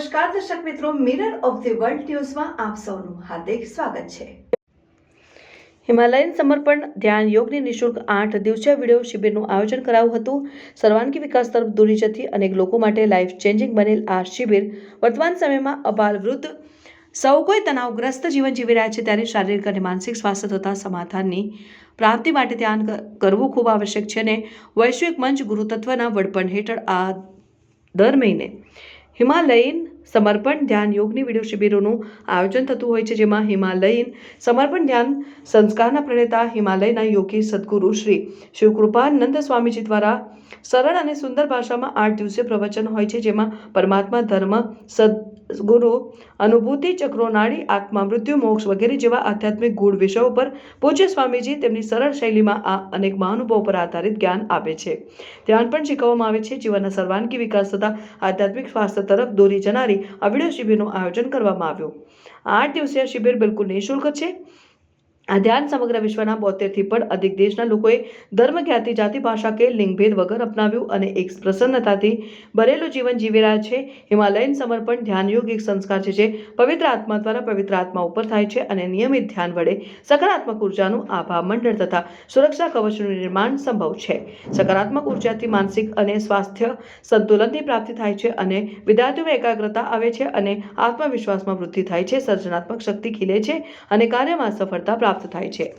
નમસ્કાર, દર્શક મિત્રો મિરર ઓફ ધી વર્લ્ડ ન્યૂઝમાં આપ સૌનું હાર્દિક સ્વાગત છે. હિમાલયન સમર્પણ ધ્યાન યોગની નિઃશુલ્ક આઠ દિવસીય વીડિયો શિબિરનું આયોજન કરાયું હતું. સર્વાંગી વિકાસ તરફ દોરી જતી અનેક લોકો માટે લાઈફ ચેન્જિંગ બનેલ આ શિબિર વર્તમાન સમયમાં અબાલ વૃદ્ધ. સૌ કોઈ તણાવગ્રસ્ત જીવન જીવી રહ્યા છે ત્યારે શારીરિક અને માનસિક સ્વાસ્થ્ય તથા સમાધાનની પ્રાપ્તિ માટે ધ્યાન કરવું ખૂબ આવશ્યક છે અને વૈશ્વિક મંચ ગુરુતત્વના વડપણ હેઠળ આ દર મહિને હિમાલયન સમર્પણ ધ્યાન યોગની વીડિયો શિબિરોનું આયોજન થતું હોય છે, જેમાં હિમાલયન સમર્પણ ધ્યાન સંસ્કારના પ્રણેતા હિમાલયના યોગી સદગુરુ શ્રી શિવકૃપાનંદ સ્વામીજી દ્વારા સરળ અને સુંદર ભાષામાં આઠ દિવસીય પ્રવચન હોય છે, જેમાં પરમાત્મા ધર્મ, સદગુરુ, અનુભૂતિ ચક્રોનાળી આત્મા, મૃત્યુ, મોક્ષ વગેરે જેવા આધ્યાત્મિક ગૂઢ વિષયો પર પૂજ્ય સ્વામીજી તેમની સરળ શૈલીમાં આ અનેક મહાનુભાવો પર આધારિત જ્ઞાન આપે છે. ધ્યાન પણ શીખવવામાં આવે છે. જીવનના સર્વાંગી વિકાસ તથા આધ્યાત્મિક સ્વાસ્થ્ય તરફ દોરી જનારી વીડિયો શિબિરનું આયોજન કરવામાં આવ્યું. આઠ દિવસીય શિબિર બિલકુલ નિઃશુલ્ક છે. આ ધ્યાન સમગ્ર વિશ્વના બોતેરથી પણ અધિક દેશના લોકોએ ધર્મ જ્ઞાતિ જાતિ ભાષા કે લિંગભેદ વગર અપનાવ્યું અને એક પ્રસન્નતાથી ભરેલું જીવન જીવી રહ્યા છે. હિમાલયન સમર્પણ ધ્યાન યોગ એક સંસ્કાર છે જે પવિત્ર આત્મા દ્વારા પવિત્ર આત્મા ઉપર થાય છે અને નિયમિત ધ્યાન વડે સકારાત્મક ઉર્જાનું આભા મંડળ તથા સુરક્ષા કવચનું નિર્માણ સંભવ છે. સકારાત્મક ઉર્જાથી માનસિક અને સ્વાસ્થ્ય સંતુલનની પ્રાપ્તિ થાય છે અને વિદ્યાર્થીઓમાં એકાગ્રતા આવે છે અને આત્મવિશ્વાસમાં વૃદ્ધિ થાય છે, સર્જનાત્મક શક્તિ ખીલે છે અને કાર્યમાં સફળતા પ્રાપ્ત થાય છે.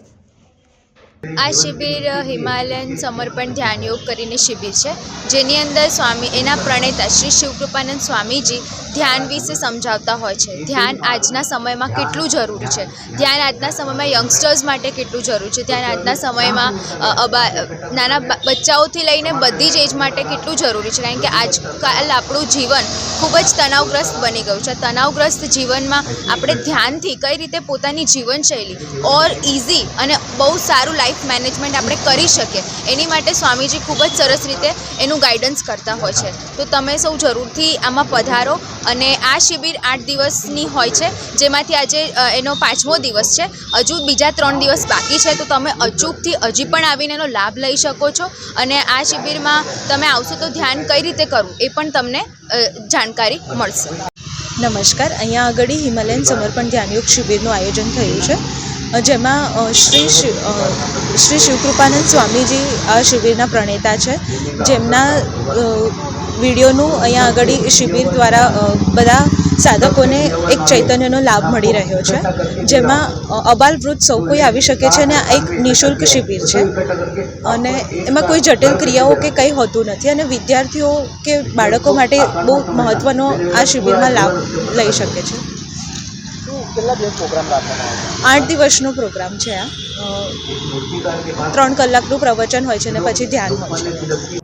આ શિબિર હિમાલયન સમર્પણ ધ્યાન યોગ કરીને શિબિર છે. જેની અંદર સ્વામી, એના પ્રણેતા શ્રી શિવકૃપાનંદ સ્વામીજી ધ્યાન વિશે સમજાવતા હોય છે. ધ્યાન આજના સમયમાં કેટલું જરૂરી છે? ધ્યાન આજના સમયમાં યંગસ્ટર્સ માટે કેટલું જરૂરી છે? ધ્યાન આજના સમયમાં નાના બચ્ચાઓથી લઈને બધી જ એજ માટે કેટલું જરૂરી છે? કારણ કે આજકાલ આપણું જીવન ખૂબ જ તણાવગ્રસ્ત બની ગયું છે. તણાવગ્રસ્ત જીવનમાં આપણે ધ્યાનથી કઈ રીતે પોતાની જીવનશૈલી ઓર ઇઝી અને બહુ સારું લાઈફ મેનેજમેન્ટ આપણે કરી શકીએ, એની માટે સ્વામીજી ખૂબ જ સરસ રીતે એનું ગાઈડન્સ કરતા હોય છે. તો તમે સૌ જરૂરથી આમાં પધારો. અને આ શિબિર આઠ દિવસની હોય છે, જેમાંથી આજે એનો પાંચમો દિવસ છે. હજુ બીજા ત્રણ દિવસ બાકી છે, તો તમે અચૂકથી હજી પણ આવીને એનો લાભ લઈ શકો છો. અને આ શિબિરમાં તમે આવશો તો ધ્યાન કઈ રીતે કરવું, એ પણ તમને જાણકારી મળશે. નમસ્કાર. અહીંયા આગળ હિમાલયન સમર્પણ ધ્યાનયોગ શિબિરનું આયોજન થયું છે. જેમાં શ્રી શ્રી શિવકૃપાનંદ સ્વામીજી આ શિબિરના પ્રણેતા છે. જેમના વિડીયોનું અહીંયા આગળ શિબિર દ્વારા બધા સાધકોને એક ચૈતન્યનો લાભ મળી રહ્યો છે, જેમાં અબાલ વૃદ્ધ સૌ કોઈ આવી શકે છે અને આ એક નિઃશુલ્ક શિબિર છે. અને એમાં કોઈ જટિલ ક્રિયાઓ કે કંઈ હોતું નથી અને વિદ્યાર્થીઓ કે બાળકો માટે બહુ મહત્ત્વનો આ શિબિરમાં લાભ લઈ શકે છે. આઠ દિવસનો પ્રોગ્રામ છે આ. ત્રણ કલાકનું પ્રવચન હોય છે અને પછી ધ્યાન હોય છે.